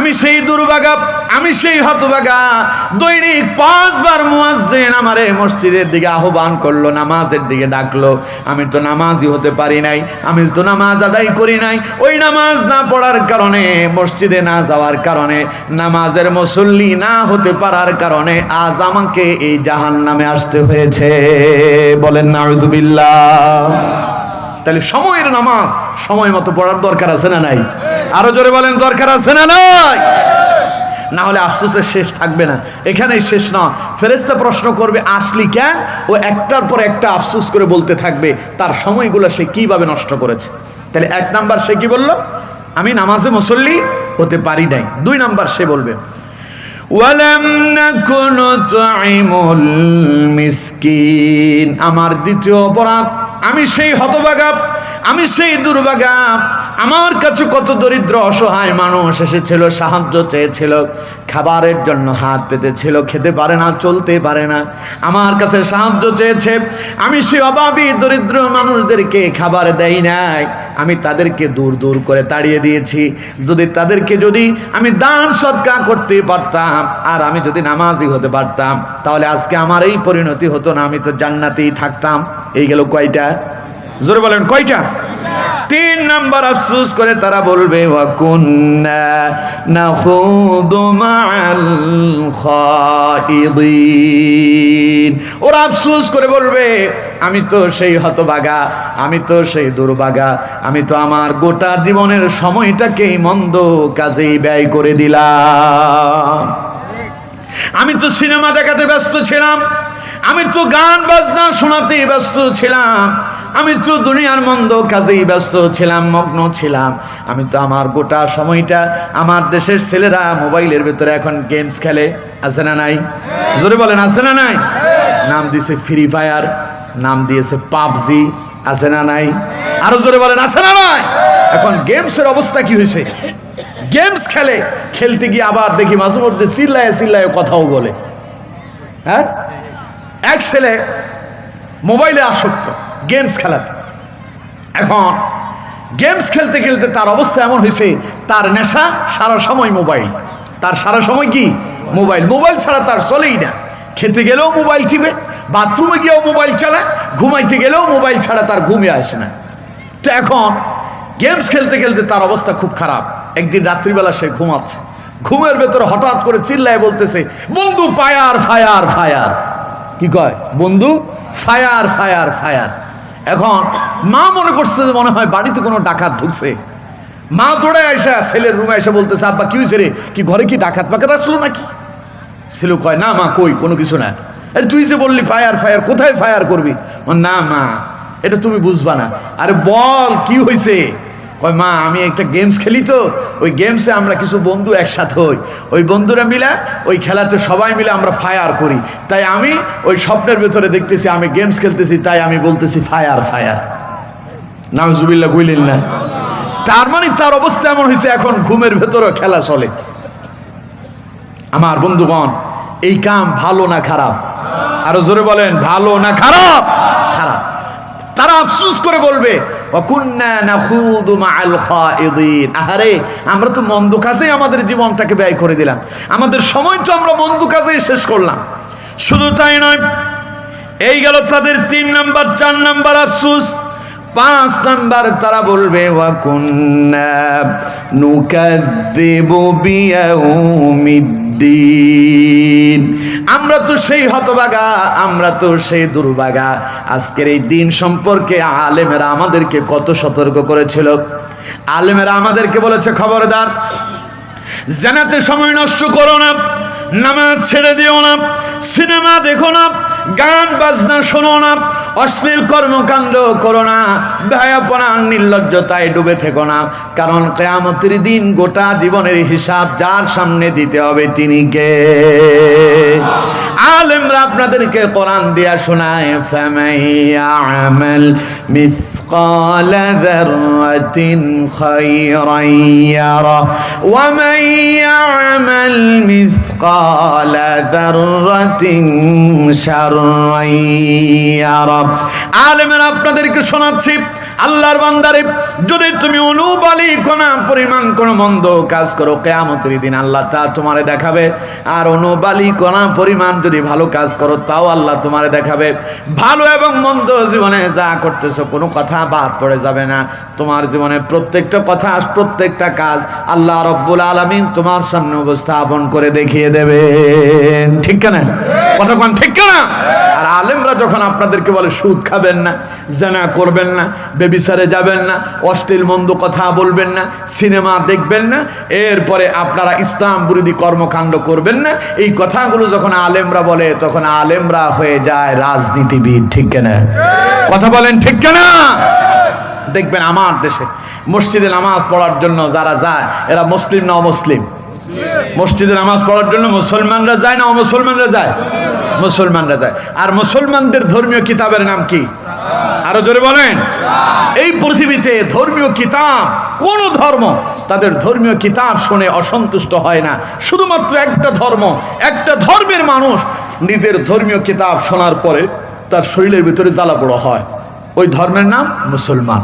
আমি সেই দুর্বাগা আমি সেই হতবাগা দৈনিক পাঁচবার মুয়াজ্জিন আমারে মসজিদের দিকে আহ্বান করল, নামাজের দিকে ডাকলো। আমি তো নামাজই হতে পারি নাই, আমি তো নামাজ আদায় করি নাই। ওই নামাজ না পড়ার কারণে, মসজিদে না যাওয়ার কারণে, নামাজের মুসল্লি না হতে পারার কারণে আজ আমাকে এই জাহান নামে আসতে হয়েছে। বলেন, নাউজুবিল্লাহ। তাহলে সময়ের নামাজ সময় মতো পড়ার দরকার আছে না নাই? আরও জোরে বলেন, দরকার আছে না নাই? না হলে আফসোসের শেষ থাকবে না। এখানেই শেষ না। ফেরেস্তা প্রশ্ন করবে, আসলি কেন? ও একটার পর একটা আফসোস করে বলতে থাকবে, তার সময়গুলো সে কীভাবে নষ্ট করেছে? তাহলে এক নাম্বার সে কি বলল? আমি নামাজে মুসল্লি হতে পারি নাই। দুই নাম্বার সে বলবে আমার দ্বিতীয় অপরাধ আমি সেই হতবাগা আমি সেই দুর্বাগা আমার কাছে কত দরিদ্র, অসহায় মানুষ এসেছিল, সাহায্য চেয়েছিল, খাবারের জন্য হাত পেতেছিল, খেতে পারে না, চলতে পারে না। আমার কাছে সাহায্য চেয়েছে, আমি সেই অভাবী, দরিদ্র মানুষদেরকে খাবার দেই নাই। আমি তাদেরকে দূর দূর করে তাড়িয়ে দিয়েছি। যদি তাদেরকে যদি আমি দান সৎকা করতে পারতাম, আর আমি যদি নামাজি হতে পারতাম, তাহলে আজকে আমার এই পরিণতি হতো না, আমি তো জান্নাতেই থাকতাম। এই গেল কয়টা? জোরে বলেন, কয়টা? তিন নাম্বার আফসুস করে তারা বলবে ওরা আফসোস করে বলবে, আমি তো সেই হতবাগা, আমি তো সেই দুর্বাগা, আমি তো আমার গোটা জীবনের সময়টাকেই মন্দ কাজেই ব্যয় করে দিলাম। আমি তো সিনেমা দেখাতে ব্যস্ত ছিলাম আমি তো গান, বাজনা শোনাতে ব্যস্ত ছিলাম। আমি তো দুনিয়ার মন্দ কাজেই ব্যস্ত ছিলাম, মগ্ন ছিলাম। আমি তো আমার গোটা সময়টা আমার দেশের ছেলেরা মোবাইলের ভেতরে এখন গেমস খেলে। আছে না নাই? জোরে বলেন, আছে না নাই? নাম দিয়েছে ফ্রি ফায়ার নাম দিয়েছে পাবজি। আছে না নাই? আরও জোরে বলেন, আছে না নাই? এখন গেমসের অবস্থা কি হয়েছে? গেমস খেলে, খেলতে গিয়ে আবার দেখি মাঝে মধ্যে চিল্লায় চিল্লায় কথাও বলে। হ্যাঁ? এক ছেলে মোবাইলে আসক্ত গেমস খেলাতে। এখন গেমস খেলতে খেলতে তার অবস্থা এমন হয়েছে, তার নেশা সারা সময় মোবাইল। তার সারা সময় কি? মোবাইল। মোবাইল ছাড়া তার চলেই না। খেতে গেলেও মোবাইল টিপে, বাথরুমে গিয়েও মোবাইল চালায়, ঘুমাইতে গেলেও মোবাইল ছাড়া তার ঘুমে আসে না। তো এখন গেমস খেলতে খেলতে তার অবস্থা খুব খারাপ। একদিন রাত্রিবেলা সে ঘুমাচ্ছে। ঘুমের ভেতরে হঠাৎ করে চিল্লায় বলতেছে, বন্ধু পায়ার ফায়ার ফায়ার কি কয়? বন্ধু? Fire fire fire. এখন মা মনে করছে যে মনে হয় বাড়িতে কোনো ডাকাত ঢুকছে। মা দৌড়ে এসে ছেলের রুমে এসে বলতেছে, আব্বা, কি হয়েছে রে? কি ঘরে কি ডাকাত পাকাত আসলো নাকি? ছেলে কয়, না মা, কই? কোনো কিছু না। আরে তুই যে বললি ফায়ার ফায়ার, কোথায় ফায়ার করবি? না মা, এটা তুমি বুঝবা না। আরে বল, কি হয়েছে কয়, মা, আমি একটা গেমস খেলি তো, ওই গেমসে আমরা কিছু বন্ধু একসাথে হই। ওই বন্ধুরা মিলে, ওই খেলাতে সবাই মিলে আমরা ফায়ার করি। তাই আমি ওই স্বপ্নের ভেতরে দেখতেছি, আমি গেমস খেলতেছি, তাই আমি বলতেছি ফায়ার ফায়ার নামজুবিল্লা গুইলেন না। তার মানে তার অবস্থা এমন হয়েছে, এখন ঘুমের ভেতরেও খেলা চলে। আমার বন্ধুগণ, এই কাম ভালো না খারাপ? আরও জোরে বলেন, ভালো না খারাপ? তারা আফসুস করে বলবে আহারে, আমরা তো মন্দ কাজেই আমাদের জীবনটাকে ব্যয় করে দিলাম। আমাদের সময় তো আমরা মন্দ কাজেই শেষ করলাম। শুধু তাই নয়, এই গেল তাদের তিন নাম্বার, চার নাম্বার আফসুস। পাঁচ নাম্বার তারা বলবে, ওয়াকুন্না নুকাদ্দিবু বিয়াউমিদ্দিন আমরা তো সেই হতবাগা, আমরা তো সেই দুর্বাগা। আজকের এই দিন সম্পর্কে আলেমেরা আমাদেরকে কত সতর্ক করেছিল। আলেমেরা আমাদেরকে বলেছে, খবরদার, জানাতে সময় নষ্ট করো না, নামাজ ছেড়ে দিও না, সিনেমা দেখো না, গান বাজনা শোনো না অশ্লীল কর্মকাণ্ড করো না, ভয়াপনা নির্লজ্জতায় ডুবে থেকো না। কারণ কেয়ামতের দিন গোটা জীবনের হিসাব যার সামনে দিতে হবে তিনি কে? আলেমরা আপনাদেরকে কোরআন দিয়া শোনায় ফামাইয়ামাল মিসকাল যাররাতিন ওয়া মিসকাল আলেমরা আপনাদেরকে শোনাচ্ছি, আল্লাহর বান্দারে, যদি তুমি অনুবালি কোনা পরিমাণ, কোনো মন্দ কাজ করো, কেয়ামতের দিন আল্লাহ তা তোমারে দেখাবে, আর অনুবালি কোনা পরিমাণ যদি ভালো কাজ করো, তাও আল্লাহ তোমারে দেখাবে। ভালো এবং মন্দ জীবনে যা করতেছো, কোনো কথা বাদ পড়ে যাবে না। তোমার জীবনে প্রত্যেকটা কথা, প্রত্যেকটা কাজ আল্লাহ রব্বুল আলমিন তোমার সামনে উপস্থাপন করে দেখিয়ে দেবেন। ঠিক কেনা? কথা কোন ঠিক কেনা? আর আলেমরা যখন আপনাদেরকে বলে, সুদ খাবেন না, জানা করবেন না বেবিসারে যাবেন না, অশ্লীল মন্দ কথা বলবেন না, সিনেমা দেখবেন না, এরপরে আপনারা ইসলাম বিরোধী কর্মকাণ্ড করবেন না, এই কথাগুলো যখন আলেমরা বলে তখন আলেমরা হয়ে যায় রাজনীতিবিদ, ঠিক কেনা? কথা বলেন ঠিক কেনা? দেখবেন আমার দেশে মসজিদে নামাজ পড়ার জন্য যারা যায়, এরা মুসলিম না অমুসলিম? মসজিদে নামাজ পড়ার জন্য মুসলমানরা যায় না অমুসলমানরা যায়? মুসলমানরা যায়। আর মুসলমানদের ধর্মীয় কিতাবের নাম কি? আরও জোরে বলেন। এই পৃথিবীতে ধর্মীয় কিতাব কোন ধর্ম তাদের ধর্মীয় কিতাব শুনে অসন্তুষ্ট হয় না। শুধুমাত্র একটা ধর্ম, একটা ধর্মের মানুষ নিজের ধর্মীয় কিতাব শোনার পরে তার শরীরের ভিতরে জ্বালা পোড়া হয়। ওই ধর্মের নাম মুসলমান।